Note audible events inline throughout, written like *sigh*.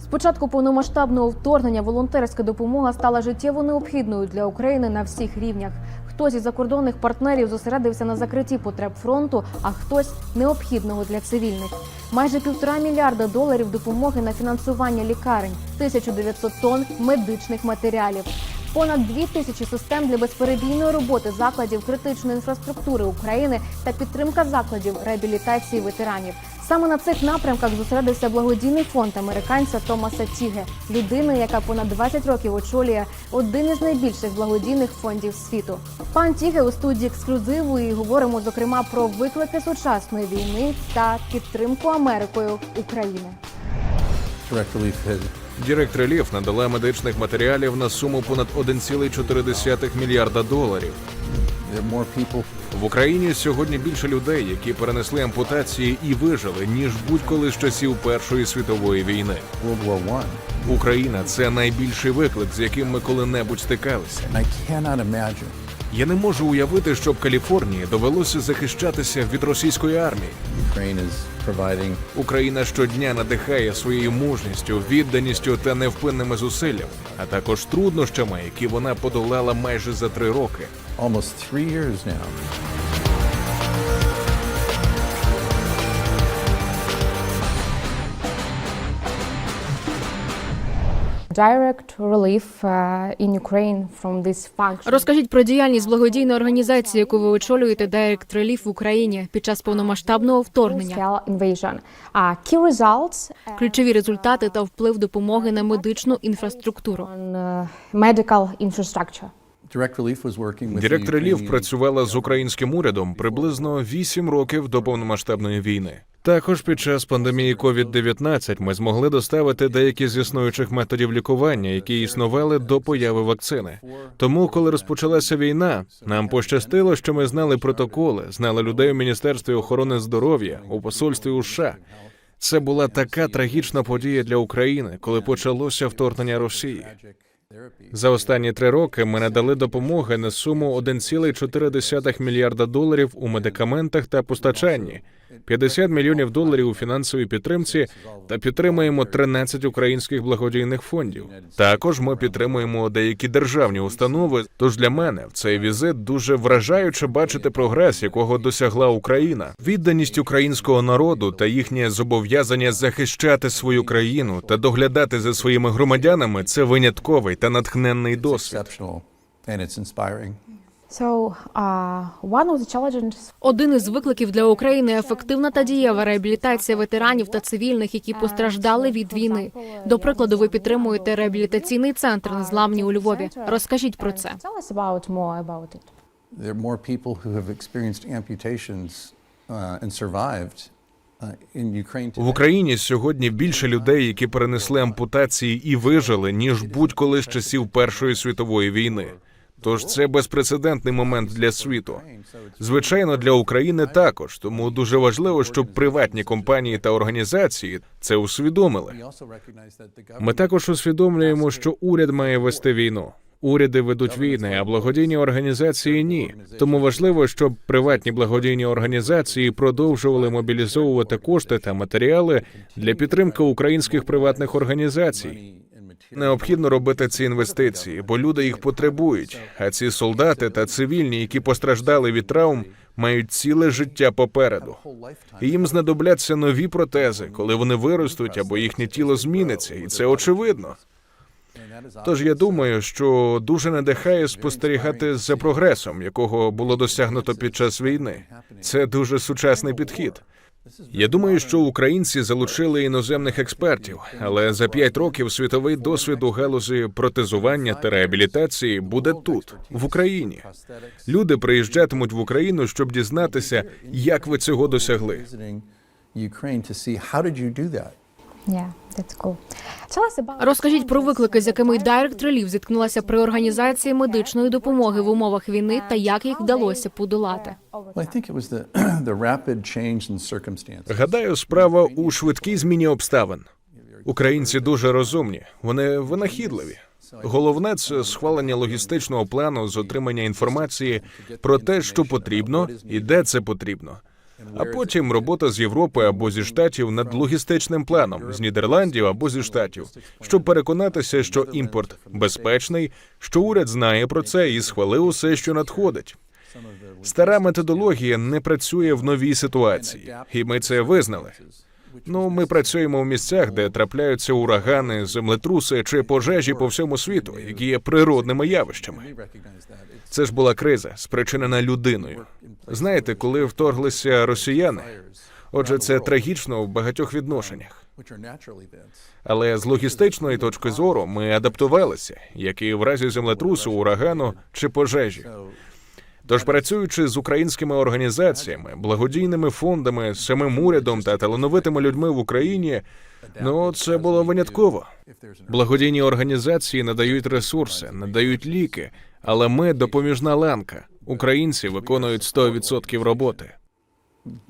З початку повномасштабного вторгнення волонтерська допомога стала життєво необхідною для України на всіх рівнях. Хтось із закордонних партнерів зосередився на закритті потреб фронту, а хтось необхідного для цивільних. Майже півтора мільярда доларів допомоги на фінансування лікарень, 1900 тонн медичних матеріалів. Понад дві тисячі систем для безперебійної роботи закладів критичної інфраструктури України та підтримка закладів реабілітації ветеранів. Саме на цих напрямках зосередився благодійний фонд американця Томаса Тіге, людини, яка понад 20 років очолює один із найбільших благодійних фондів світу. Пан Тіге у студії ексклюзиву і говоримо зокрема про виклики сучасної війни та підтримку Америкою України. Direct Relief had Директ Реліф надала медичних матеріалів на суму понад 1,4 мільярда доларів. В Україні сьогодні більше людей, які перенесли ампутації і вижили, ніж будь-коли з часів Першої світової війни. Україна це найбільший виклик, з яким ми коли-небудь стикалися. Я не можу уявити, щоб Каліфорнії довелося захищатися від російської армії. Україна щодня надихає своєю мужністю, відданістю та невпинними зусиллями, а також труднощами, які вона подолала майже за три роки. Almost three years now. Direct relief uh, in Ukraine from this function. Розкажіть про діяльність благодійної організації, яку ви очолюєте Direct Relief в Україні під час повномасштабного вторгнення. Key results Ключові результати та вплив допомоги на медичну інфраструктуру. uh, medical infrastructure. Direct Relief was Директ the Реліф працювала з українським урядом приблизно 8 років до повномасштабної війни. Також під час пандемії COVID-19 ми змогли доставити деякі з існуючих методів лікування, які існували до появи вакцини. Тому, коли розпочалася війна, нам пощастило, що ми знали протоколи, знали людей у міністерстві охорони здоров'я, у посольстві у США. Це була така трагічна подія для України, коли почалося вторгнення Росії. За останні три роки ми надали допомоги на суму 1,4 мільярда доларів у медикаментах та постачанні, 50 мільйонів доларів у фінансовій підтримці та підтримуємо 13 українських благодійних фондів. Також ми підтримуємо деякі державні установи. Тож для мене в цей візит дуже вражаюче бачити прогрес, якого досягла Україна, відданість українського народу та їхнє зобов'язання захищати свою країну та доглядати за своїми громадянами. Це винятковий та натхненний досвід. uh, Один із викликів для України ефективна та дієва реабілітація ветеранів та цивільних, які постраждали від війни. До прикладу, ви підтримуєте реабілітаційний центр незламні у Львові. Розкажіть про це. About it. There are more people who have experienced amputations uh, and survived uh, В. Україні сьогодні більше людей, які перенесли ампутації і вижили, ніж будь-коли з часів Першої світової війни. Тож це безпрецедентний момент для світу. Звичайно, для України також. Тому дуже важливо, щоб приватні компанії та організації це усвідомили. Ми також усвідомлюємо, що уряд має вести війну. Уряди ведуть війни, а благодійні організації ні. Тому важливо, щоб приватні благодійні організації продовжували мобілізовувати кошти та матеріали для підтримки українських приватних організацій. Необхідно робити ці інвестиції, бо люди їх потребують. А ці солдати та цивільні, які постраждали від травм, мають ціле життя попереду. І їм знадобляться нові протези, коли вони виростуть або їхнє тіло зміниться, і це очевидно. Тож я думаю, що дуже надихає спостерігати за прогресом, якого було досягнуто під час війни. Це дуже сучасний підхід. Я думаю, що українці залучили іноземних експертів, але за п'ять років світовий досвід у галузі протезування та реабілітації буде тут, в Україні. Люди приїжджатимуть в Україну, щоб дізнатися, як ви цього досягли. Yeah, that's cool. Розкажіть про виклики, з якими Direct Relief зіткнулася при організації медичної допомоги в умовах війни та як їх вдалося подолати. *clears throat* Circumstances. Гадаю, справа у швидкій зміні обставин. Українці дуже розумні, вони винахідливі. Головне це схвалення логістичного плану з отримання інформації про те, що потрібно і де це потрібно. А потім робота з Європи або зі штатів над логістичним планом з Нідерландів або зі штатів, щоб переконатися, що імпорт безпечний, що уряд знає про це і схвалив усе, що надходить. Стара методологія не працює в новій ситуації, і ми це визнали. Ну, ми працюємо в місцях, де трапляються урагани, землетруси чи пожежі по всьому світу, які є природними явищами. Це ж була криза, спричинена людиною. Знаєте, коли вторглися росіяни, отже, це трагічно в багатьох відношеннях. Але з логістичної точки зору ми адаптувалися, як і в разі землетрусу, урагану чи пожежі. Тож, працюючи з українськими організаціями, благодійними фондами, самим урядом та талановитими людьми в Україні, ну це було винятково. Благодійні організації надають ресурси, надають ліки, але ми допоміжна ланка. Українці виконують 100% роботи.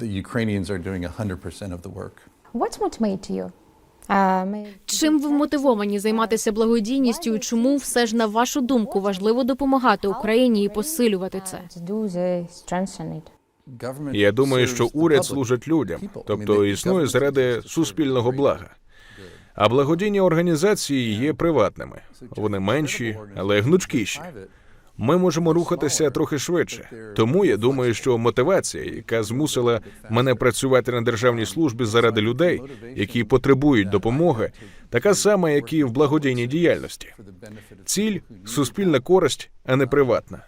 The Ukrainians are doing 100% of the work. What motivates you? Чим ви мотивовані займатися благодійністю? і Чому все ж на вашу думку важливо допомагати Україні і посилювати це? Я думаю, що уряд служить людям, тобто існує заради суспільного блага. А благодійні організації є приватними. Вони менші, але гнучкіші. Ми можемо рухатися трохи швидше. Тому я думаю, що мотивація, яка змусила мене працювати на державній службі заради людей, які потребують допомоги, така сама, як і в благодійній діяльності. Ціль суспільна користь, а не приватна.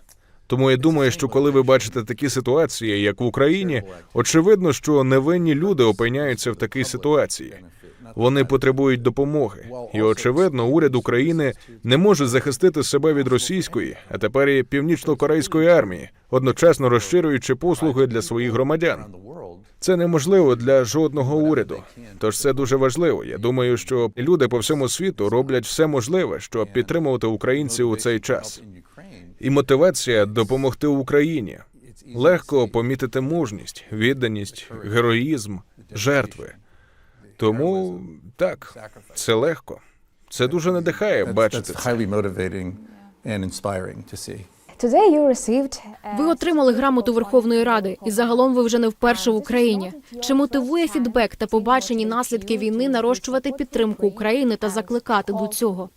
Тому я думаю, що коли ви бачите такі ситуації, як в Україні, очевидно, що невинні люди опиняються в такій ситуації. Вони потребують допомоги, і очевидно, уряд України не може захистити себе від російської, а тепер і північно-корейської армії, одночасно розширюючи послуги для своїх громадян. Це неможливо для жодного уряду. Тож це дуже важливо. Я думаю, що люди по всьому світу роблять все можливе, щоб підтримувати українців у цей час. І мотивація допомогти Україні. Легко помітити мужність, відданість, героїзм, жертви. Тому так, це легко. Це дуже надихає бачити that's це. highly motivating and inspiring to see. Today you received. uh, Ви отримали грамоту Верховної Ради, і загалом ви вже не вперше в Україні. Чи мотивує фідбек та побачені наслідки війни нарощувати підтримку України та закликати до цього?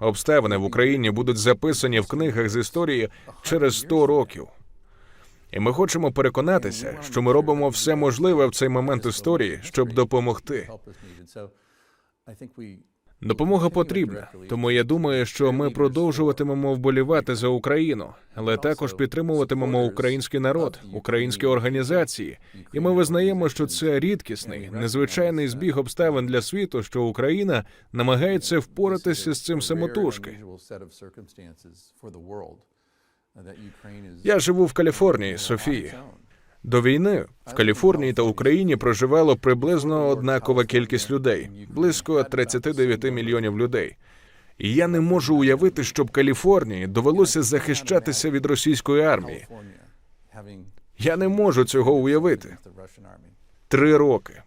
Обставини в Україні будуть записані в книгах з історії через 100 років. І ми хочемо переконатися, що ми робимо все можливе в цей момент історії, щоб допомогти. Допомога потрібна, тому я думаю, що ми продовжуватимемо вболівати за Україну, але також підтримуватимемо український народ, українські організації. І ми визнаємо, що це рідкісний, незвичайний збіг обставин для світу, що Україна намагається впоратися з цим самотужки. Я живу в Каліфорнії, Софії. До війни в Каліфорнії та Україні проживало приблизно однакова кількість людей близько 39 мільйонів людей. І я не можу уявити, щоб Каліфорнії довелося захищатися від російської армії. Я не можу цього уявити. Три роки.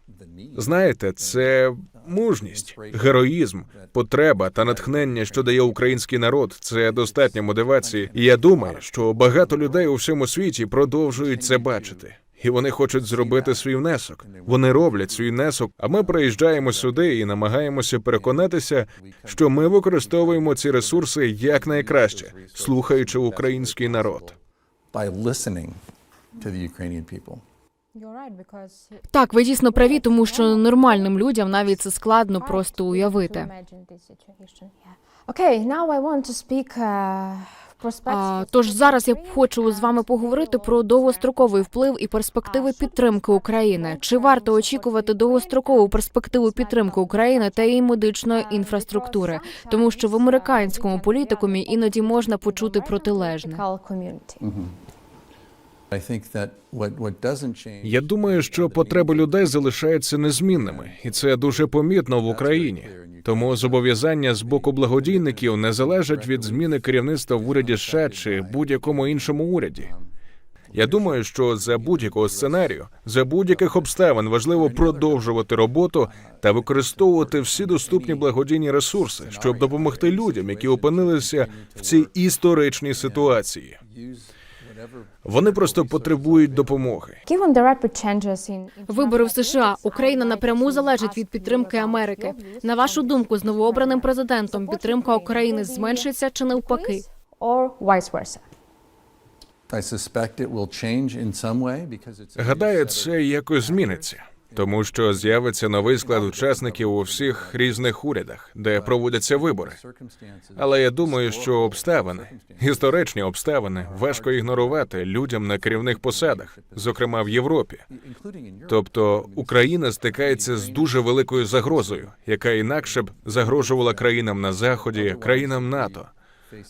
Знаєте, це мужність, героїзм, потреба та натхнення, що дає український народ. Це достатня мотивації. І я думаю, що багато людей у всьому світі продовжують це бачити. І вони хочуть зробити свій внесок. Вони роблять свій внесок. А ми приїжджаємо сюди і намагаємося переконатися, що ми використовуємо ці ресурси якнайкраще, слухаючи український народ. Так, ви дійсно праві, тому що нормальним людям навіть це складно просто уявити. imagine this situation. Yeah. Okay, now I want to speak uh. А, тож зараз я хочу з вами поговорити про довгостроковий вплив і перспективи підтримки України. Чи варто очікувати довгострокову перспективу підтримки України та її медичної інфраструктури? Тому що в американському політикумі іноді можна почути протилежне. Political Я думаю, що потреби людей залишаються незмінними, і це дуже помітно в Україні. Тому зобов'язання з боку благодійників не залежать від зміни керівництва в уряді США чи будь-якому іншому уряді. Я думаю, що за будь-якого сценарію, за будь-яких обставин важливо продовжувати роботу та використовувати всі доступні благодійні ресурси, щоб допомогти людям, які опинилися в цій історичній ситуації. Вони просто потребують допомоги. Вибори в США Україна напряму залежить від підтримки Америки. На вашу думку, з новообраним президентом підтримка України зменшиться чи навпаки? Гадаю, це якось зміниться, тому що з'явиться новий склад учасників у всіх різних урядах, де проводяться вибори. Але я думаю, що обставини, історичні обставини, важко ігнорувати людям на керівних посадах, зокрема в Європі. Тобто Україна стикається з дуже великою загрозою, яка інакше б загрожувала країнам на заході, країнам НАТО.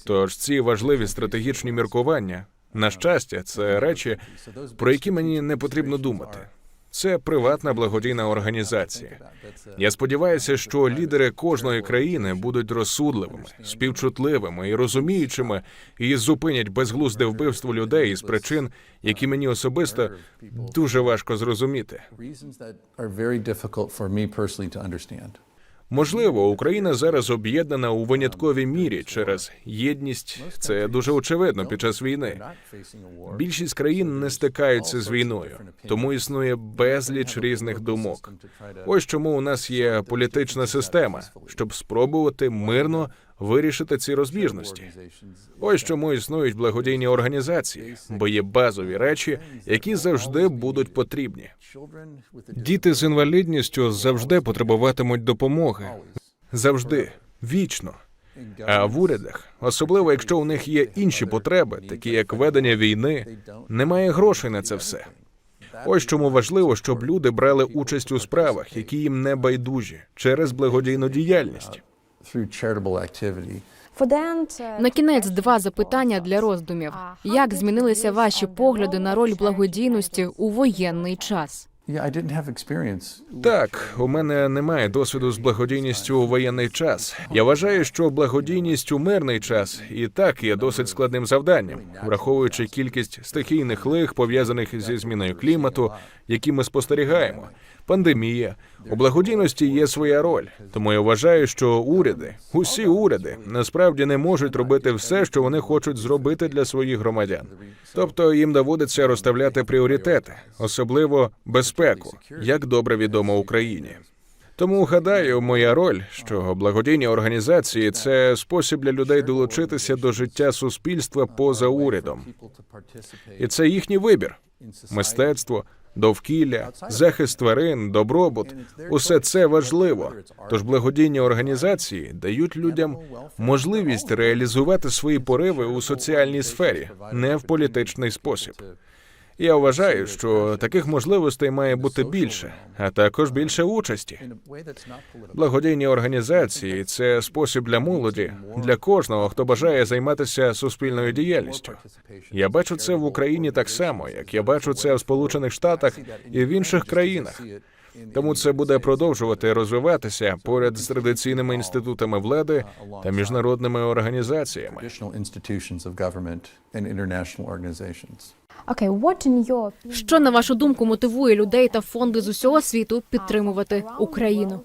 Тож ці важливі стратегічні міркування, на щастя, це речі, про які мені не потрібно думати. Це приватна благодійна організація. Я сподіваюся, що лідери кожної країни будуть розсудливими, співчутливими і розуміючими, і зупинять безглузде вбивство людей із причин, які мені особисто дуже важко зрозуміти. Можливо, Україна зараз об'єднана у винятковій мірі через єдність. Це дуже очевидно під час війни. Більшість країн не стикаються з війною, тому існує безліч різних думок. Ось чому у нас є політична система, щоб спробувати мирно вирішити ці розбіжності. Ось чому існують благодійні організації, бо є базові речі, які завжди будуть потрібні. Діти з інвалідністю завжди потребуватимуть допомоги, завжди вічно. А в урядах, особливо якщо у них є інші потреби, такі як ведення війни, немає грошей на це все. Ось чому важливо, щоб люди брали участь у справах, які їм не байдужі, через благодійну діяльність. Through charitable activity. На кінець два запитання для роздумів: як змінилися ваші погляди на роль благодійності у воєнний час? Так, у мене немає досвіду з благодійністю у воєнний час. Я вважаю, що благодійність у мирний час і так є досить складним завданням, враховуючи кількість стихійних лих, пов'язаних зі зміною клімату, які ми спостерігаємо. Пандемія у благодійності є своя роль, тому я вважаю, що уряди, усі уряди, насправді не можуть робити все, що вони хочуть зробити для своїх громадян. Тобто їм доводиться розставляти пріоритети, особливо безпеку, як добре відомо Україні. Тому гадаю, моя роль, що благодійні організації це спосіб для людей долучитися до життя суспільства поза урядом, і це їхній вибір: мистецтво, довкілля, захист тварин, добробут усе це важливо. Тож благодійні організації дають людям можливість реалізувати свої пориви у соціальній сфері, не в політичний спосіб. Я вважаю, що таких можливостей має бути більше, а також більше участі. Благодійні організації це спосіб для молоді, для кожного, хто бажає займатися суспільною діяльністю. Я бачу це в Україні так само, як я бачу це в Сполучених Штатах і в інших країнах. Тому це буде продовжувати розвиватися поряд з традиційними інститутами влади та міжнародними організаціями. Що на вашу думку мотивує людей та фонди з усього світу підтримувати Україну?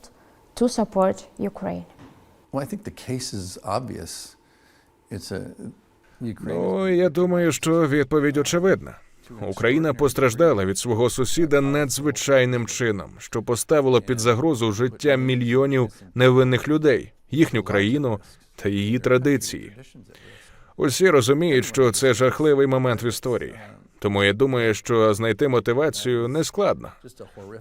Ну, я думаю, що відповідь очевидна. Україна постраждала від свого сусіда надзвичайним чином, що поставило під загрозу життя мільйонів невинних людей, їхню країну та її традиції. Усі розуміють, що це жахливий момент в історії. Тому я думаю, що знайти мотивацію не складно.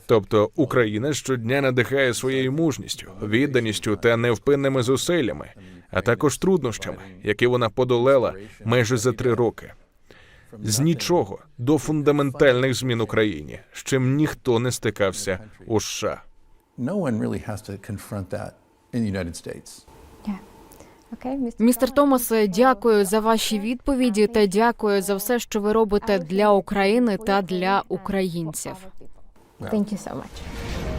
Тобто Україна щодня надихає своєю мужністю, відданістю та невпинними зусиллями, а також труднощами, які вона подолала майже за три роки. З нічого до фундаментальних змін у країні, з чим ніхто не стикався у США. Містер Томасе, дякую за ваші відповіді та дякую за все, що ви робите для України та для українців. Thank you so much.